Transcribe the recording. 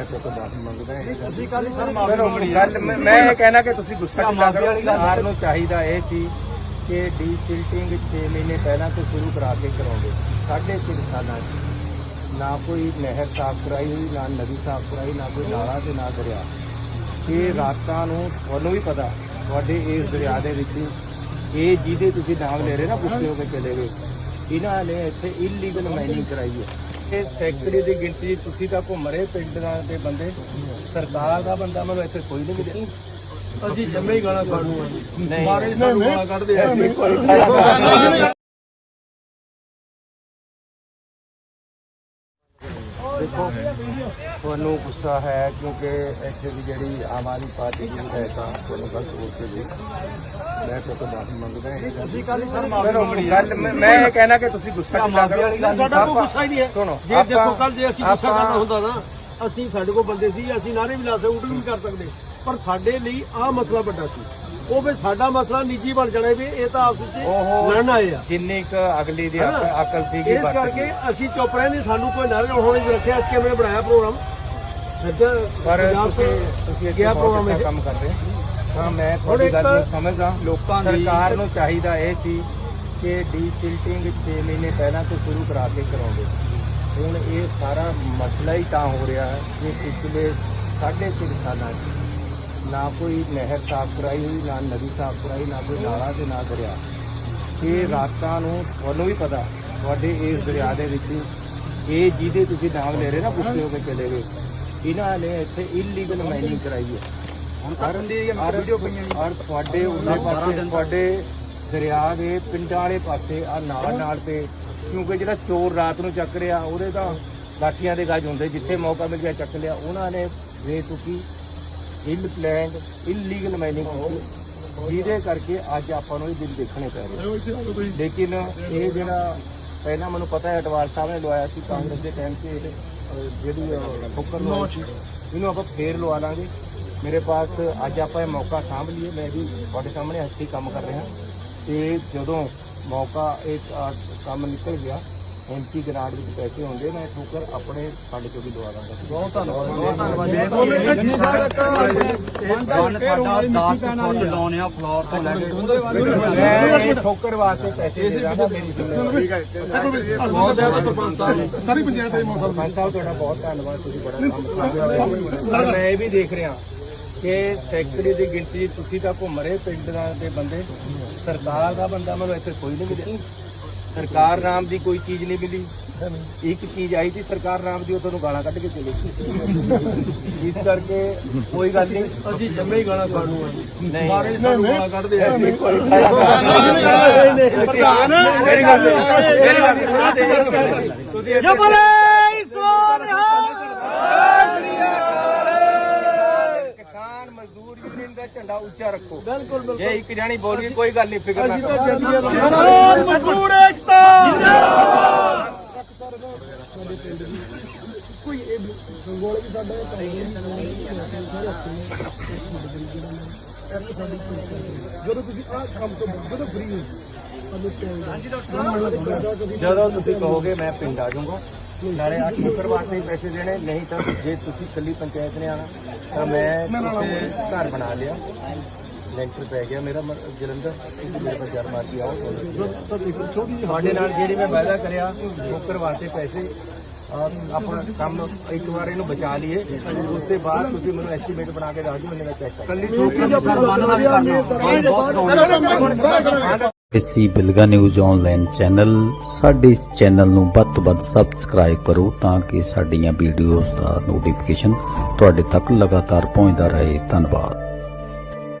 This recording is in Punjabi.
ਮੈਂ ਤਾਂ ਮਾਫੀ ਮੰਗਦਾ ਹਾਂ। ਅਸੀਂ ਕੱਲ ਹੀ ਸਰ ਪਰ ਉਹ ਗੱਲ ਮੈਂ- ਮੈਂ ਇਹ ਕਹਿਣਾ ਕਿ ਤੁਸੀਂ ਗੁੱਸਾ ਨਾ ਕਰੋ। ਸਰਕਾਰ ਨੂੰ ਚਾਹੀਦਾ ਇਹ ਸੀ ਕਿ ਡੀਸਿਲਟਿੰਗ 6 ਮਹੀਨੇ ਪਹਿਲਾਂ ਤੋਂ ਸ਼ੁਰੂ ਕਰਾ ਕੇ ਕਰਾਉਂਦੇ। ਸਾਢੇ ਤਿੰਨ ਸਾਲਾਂ 'ਚ ਨਾ ਕੋਈ ਨਹਿਰ ਸਾਫ਼ ਕਰਾਈ ਹੋਈ ਨਾ ਨਦੀ ਸਾਫ਼ ਕਰਾਈ ਨਾ ਕੋਈ ਨਾਲਾ ਤੇ ਨਾ ਦਰਿਆ। ਇਹ ਰਾਤਾਂ ਨੂੰ ਤੁਹਾਨੂੰ ਵੀ ਪਤਾ ਤੁਹਾਡੇ ਇਸ ਦਰਿਆ ਦੇ ਵਿੱਚ ਇਹ ਜਿਹਦੇ ਤੁਸੀਂ ਨਾਮ ਲੈ ਰਹੇ ਨਾ ਪੁੱਛੇ ਹੋ ਕੇ ਚਲੇ ਗਏ। ਇਹਨਾਂ ਨੇ ਇੱਥੇ ਇਲੀਗਲ ਮਾਈਨਿੰਗ ਕਰਾਈ ਹੈ। ਇਹ ਸੈਕਟਰੀ ਦੀ ਗਿਣਤੀ ਤੁਸੀਂ ਤਾਂ ਘੁੰਮ ਰਹੇ ਪਿੰਡ ਦਾ ਬੰਦੇ। ਸਰਕਾਰ ਦਾ ਬੰਦਾ ਮੈਨੂੰ ਇੱਥੇ ਕੋਈ ਨਹੀਂ ਮਿਲਿਆ। ਅਸੀਂ ਜੰਮੇ ਹੀ ਗਾਣਾ ਨੂੰ ਆ ਨਹੀਂ। ਮਾਰੇ ਸਾਨੂੰ ਗਾਲਾਂ ਕੱਢਦੇ ਆ। ਐਸੀ ਕੋਈ ਦੇਖੋ ਤੁਹਾਨੂੰ ਗੁੱਸਾ ਹੈ ਕਿਉਂਕਿ ਇੱਥੇ ਦੀ ਜਿਹੜੀ ਆਮ ਆਦਮੀ ਪਾਰਟੀ ਦੀ ਹੈ ਤਾਂ ਤੁਹਾਨੂੰ ਗਲਤ ਸੋਚ ਕੇ ਜੀ ਮੈਂ ਤਾਂ ਮਾਫੀ ਮੰਗਦਾ ਹਾਂ ਅਸੀਂ ਕੱਲ ਸਰ ਉਹ ਗੱਲ ਮੈਂ ਇਹ ਕਹਿਣਾ ਕਿ ਤੁਸੀਂ ਗੁੱਸਾ ਨਾ ਕਰੋ ਸਾਡਾ ਕੋਈ ਗੁੱਸਾ ਹੀ ਨਹੀਂ ਹੈ। ਸੁਣੋ ਜੇ ਦੇਖੋ ਕੱਲ ਜੇ ਅਸੀਂ ਗੁੱਸਾ ਕਰਨਾ ਹੁੰਦਾ ਨਾ ਅਸੀਂ ਸਾਡੇ ਕੋਲ ਬੰਦੇ ਸੀ ਅਸੀਂ ਨਾਰੇ ਵੀ ਲਾ ਸਕਦੇ ਉਲਟ ਵੀ ਕਰ ਸਕਦੇ। ਪਰ ਸਾਡੇ ਲਈ ਆਹ ਮਸਲਾ ਵੱਡਾ ਸੀ। ਉਹ ਵੀ ਸਾਡਾ ਮਸਲਾ ਨਿੱਜੀ ਬਣ ਜਾਣਾ ਵੀ ਇਹ ਤਾਂ ਆਪਸ ਵਿੱਚ ਲੜਨ ਆਏ ਆ। ਜਿੰਨੀ ਕੁ ਅਗਲੀ ਦੀ? ਅਕਲ- ਸੀਗੀ ਇਸ ਕਰਕੇ ਅਸੀਂ ਚੁੱਪ ਰਹੇ ਨਹੀਂ ਸਾਨੂੰ ਕੋਈ ਨਾਰੇ ਲਾਉਣੇ ਚ ਰੱਖਿਆ ਇਸ ਕੇ ਮੈਨੇ ਬਣਾਇਆ ਪ੍ਰੋਗਰਾਮ। ਸੱਜਾ ਪਰ ਤੁਸੀਂ ਤੋਂ ਗਿਆ ਪ੍ਰੋਗਰਾਮ ਇਹ। ਕੰਮ ਕਰ ਰਹੇ ਹੋ। ਤਾਂ ਮੈਂ ਤੁਹਾਡੀ ਗੱਲ ਨੂੰ ਸਮਝਦਾ। ਲੋਕਾਂ ਦੀ- ਸਰਕਾਰ ਨੂੰ ਚਾਹੀਦਾ ਇਹ ਸੀ ਕਿ ਡੀਸਿਲਟਿੰਗ 6 ਮਹੀਨੇ ਪਹਿਲਾਂ ਤੋਂ ਸ਼ੁਰੂ ਕਰਾ ਕੇ ਕਰਾਉਂਦੇ ਹੁਣ ਇਹ ਸਾਰਾ ਮਸਲਾ ਹੀ ਤਾਂ ਹੋ ਰਿਹਾ ਹੈ ਕਿ ਪਿਛਲੇ ਸਾਢੇ ਤਿੰਨ ਸਾਲਾਂ 'ਚ ਨਾ ਕੋਈ ਨਹਿਰ ਸਾਫ਼ ਕਰਾਈ ਹੋਈ ਨਾ ਨਦੀ ਸਾਫ਼ ਕਰਾਈ ਨਾ ਕੋਈ ਨਾਲਾ ਤੇ ਨਾ ਦਰਿਆ। ਇਹ ਰਾਤਾਂ ਨੂੰ ਤੁਹਾਨੂੰ ਵੀ ਪਤਾ ਤੁਹਾਡੇ ਇਸ ਦਰਿਆ ਦੇ ਵਿੱਚ ਇਹ ਜਿਹਦੇ ਤੁਸੀਂ ਨਾਮ ਲੈ ਰਹੇ ਨਾ ਪੁੱਛੇ ਹੋ ਕੇ ਚਲੇ ਗਏ। ਇਹਨਾਂ ਨੇ ਇੱਥੇ ਇਲੀਗਲ ਮਾਈਨਿੰਗ ਕਰਾਈ ਹੈ। ਹੁਣ ਕਰ ਵੀਡੀਓ ਪਈਆਂ ਔਰ ਤੁਹਾਡੇ ਉਹਦੇ ਪਾਸੇ ਤੁਹਾਡੇ ਦਰਿਆ ਦੇ ਪਿੰਡਾਂ ਵਾਲੇ ਪਾਸੇ ਆ ਨਾਲ ਨਾਲ ਤੇ ਕਿਉਂਕਿ ਜਿਹੜਾ ਚੋਰ ਰਾਤ ਨੂੰ ਚੱਕ ਰਿਹਾ ਉਹਦੇ ਤਾਂ ਲਾਠੀਆਂ ਦੇ ਗੱਜ ਹੁੰਦੇ ਜਿੱਥੇ ਮੌਕਾ ਮਿਲ ਗਿਆ ਚੱਕ ਲਿਆ ਉਹਨਾਂ ਨੇ ਬੇਤੁਕੀ ਇਲ ਪਲੈਂਡ ਇਲੀਗਲ ਮਾਈਨਿੰਗ ਕੀਤੀ। ਜਿਹਦੇ ਕਰਕੇ ਅੱਜ ਆਪਾਂ ਨੂੰ ਇਹ ਦਿਨ ਦੇਖਣੇ ਪੈ ਰਹੇ। ਲੇਕਿਨ ਇਹ ਜਿਹੜਾ ਪਹਿਲਾਂ ਮੈਨੂੰ ਪਤਾ ਹੈ ਅਟਵਾਲ ਸਾਹਿਬ ਨੇ ਲਵਾਇਆ ਸੀ ਕਾਂਗਰਸ ਦੇ ਟਾਈਮ 'ਤੇ ਇਹ, ਜਿਹੜੀ ਅਹ, ਠੋਕਰ ਸੀ। ਇਹਨੂੰ ਆਪਾਂ ਫੇਰ ਲਵਾ ਲਾਂਗੇ। ਮੇਰੇ ਪਾਸ ਅੱਜ ਆਪਾਂ ਇਹ ਮੌਕਾ ਸਾਂਭ ਲਈਏ। ਮੈਂ ਵੀ ਤੁਹਾਡੇ ਸਾਹਮਣੇ ਹੱਥੀਂ ਕੰਮ ਕਰ ਰਿਹਾ। ਤੇ ਜਦੋਂ ਮੌਕਾ ਇੱਕ ਕੰਮ ਨਿਕਲ ਗਿਆ ਐਮਪੀ ਗ੍ਰਾਂਟ ਵਿੱਚ ਪੈਸੇ ਹੁੰਦੇ ਮੈਂ ਠੋਕਰ ਆਪਣੇ ਫੰਡ ਚੋਂ ਵੀ ਲਵਾ ਦਾਂਗਾ। ਬਹੁਤ ਧੰਨਵਾਦ। ਬਹੁਤ ਧੰਨਵਾਦ। ਵਨ ਸਾਡਾ 10 ਫੁੱਟ ਲਾਉਣੇ ਆ ਫਲੋਰ ਤੋਂ ਲੈ ਕੇ ਮੈਂ ਇਹ ਠੋਕਰ ਵਾਸਤੇ ਪੈਸੇ ਦੇ ਦਾਂਗਾ ਮੇਰੀ ਜ਼ਿੰਮੇਵਾਰੀ ਬਹੁਤ ਜ਼ਿਆਦਾ ਸਰਪੰਚ ਸਾਹਿਬ ਸਾਰੀ ਪੰਚਾਇਤ ਦੇ ਮੌਸਮ ਸਰਪੰਚ ਸਾਹਿਬ ਤੁਹਾਡਾ ਬਹੁਤ ਧੰਨਵਾਦ। ਤੁਸੀਂ ਬੜਾ ਕੰਮ ਕਰ ਰਹੇ ਹੋ। ਪਰ ਮੈਂ ਇਹ ਵੀ ਦੇਖ ਰਿਹਾ ਕਿ ਸੈਕਟਰੀ ਦੀ ਗਿਣਤੀ ਤੁਸੀਂ ਤਾਂ ਘੁੰਮ ਰਹੇ ਪਿੰਡ ਦਾ ਦੇ ਬੰਦੇ। ਸਰਕਾਰ ਦਾ ਬੰਦਾ ਮੈਨੂੰ ਇੱਥੇ ਕੋਈ ਨਹੀਂ ਮਿਲਿਆ। ਸਰਕਾਰ ਨਾਮ ਦੀ ਕੋਈ ਚੀਜ਼ ਨਹੀਂ ਮਿਲੀ। ਇੱਕ ਚੀਜ਼ ਆਈ ਸੀ ਸਰਕਾਰ ਨਾਮ ਦੀ ਉਹ ਤੁਹਾਨੂੰ ਗਾਲਾਂ ਕੱਢ ਕੇ ਚਲੇ ਗਈ ਇਸ ਕਰਕੇ ਕੋਈ ਗੱਲ ਨਹੀਂ। ਅਸੀਂ ਜੰਮੇ ਹੀ ਨੂੰ ਆ। ਨਹੀਂ। ਮਾਰੇ ਸਾਨੂੰ ਗਾਲਾਂ ਕੱਢਦੇ ਆ। ਐਸੀ ਕੋਈ ਗੱਲ ਨਹੀਂ ਪ੍ਰਧਾਨ ਮੇਰੀ ਗੱਲ ਮੇਰੀ ਗੱਲ ਤੁਸੀਂ ਕਿਸਾਨ ਮਜ਼ਦੂਰ ਯੂਨੀਅਨ ਦਾ ਝੰਡਾ ਉੱਚਾ ਰੱਖੋ। ਬਿਲਕੁਲ ਬਿਲਕੁਲ। ਜੇ ਇੱਕ ਜਾਣੀ ਬੋਲੀ ਕੋਈ ਗੱਲ ਨਹੀਂ ਫਿਕਰ ਨਾ ਅਸੀਂ ਤਾਂ ਕਰੋ। ਕਿਸਾਨ ਮਜ਼ਦੂਰ ਕੋਈ ਇਹ ਸੰਗੋਲ ਵੀ ਸਾਡਾ ਜਦੋਂ ਤੁਸੀਂ ਆਹ ਕੰਮ ਤੋਂ ਜਦੋਂ ਫ੍ਰੀ ਹੋ ਸਾਨੂੰ ਟਾਈਮ ਜਦੋਂ ਤੁਸੀਂ ਕਹੋਗੇ ਮੈਂ ਪਿੰਡ ਆ ਜਾਊਂਗਾ ਨਾਲੇ ਆ ਠੋਕਰ ਵਾਸਤੇ ਹੀ ਪੈਸੇ ਦੇਣੇ ਨਹੀਂ ਤਾਂ ਜੇ ਤੁਸੀਂ ਕੱਲੀ ਪੰਚਾਇਤ ਨੇ ਆਣਾ ਤਾਂ ਮੈਂ ਘਰ ਬਣਾ ਲਿਆ। ਲੈਂਟਰ ਪੈ ਗਿਆ ਮੇਰਾ ਮ- ਜਲੰਧਰ ਤੁਸੀਂ ਮੇਰੇ ਕੋਲ ਜਰ ਮਾਰ ਕੇ ਆਓ ਤੁਹਾਡੇ ਨਾਲ ਜਿਹੜੀ ਮੈਂ ਵਾਅਦਾ ਕਰਿਆ ਠੋਕਰ ਵਾਸਤੇ ਪੈਸੇ ਆਪਣਾ ਕੰਮ ਇੱਕ ਵਾਰ ਇਹਨੂੰ ਬਚਾ ਲਈਏ। ਉਸ ਤੋਂ ਬਾਅਦ ਤੁਸੀਂ ਮੈਨੂੰ ਐਸਟੀਮੇਟ ਬਣਾ ਕੇ ਦੱਸ ਦਿਓ ਮੈਨੂੰ ਚੈੱਕ ਕਰ ਇਸੀ ਬਿਲਗਾ ਨਿਊਜ਼ ਆਨਲਾਈਨ ਚੈਨਲ ਸਾਡੇ ਇਸ ਚੈਨਲ ਨੂੰ ਵੱਧ ਤੋਂ ਵੱਧ ਸਬਸਕ੍ਰਾਈਬ ਕਰੋ ਤਾਂ ਕਿ ਸਾਡੀਆਂ ਵੀਡੀਓਜ਼ ਦਾ ਨੋਟੀਫਿਕੇਸ਼ਨ ਤੁਹਾਡੇ ਤੱਕ ਲਗਾਤਾਰ ਪਹੁੰਚਦਾ ਰਹੇ ਧੰਨਵਾਦ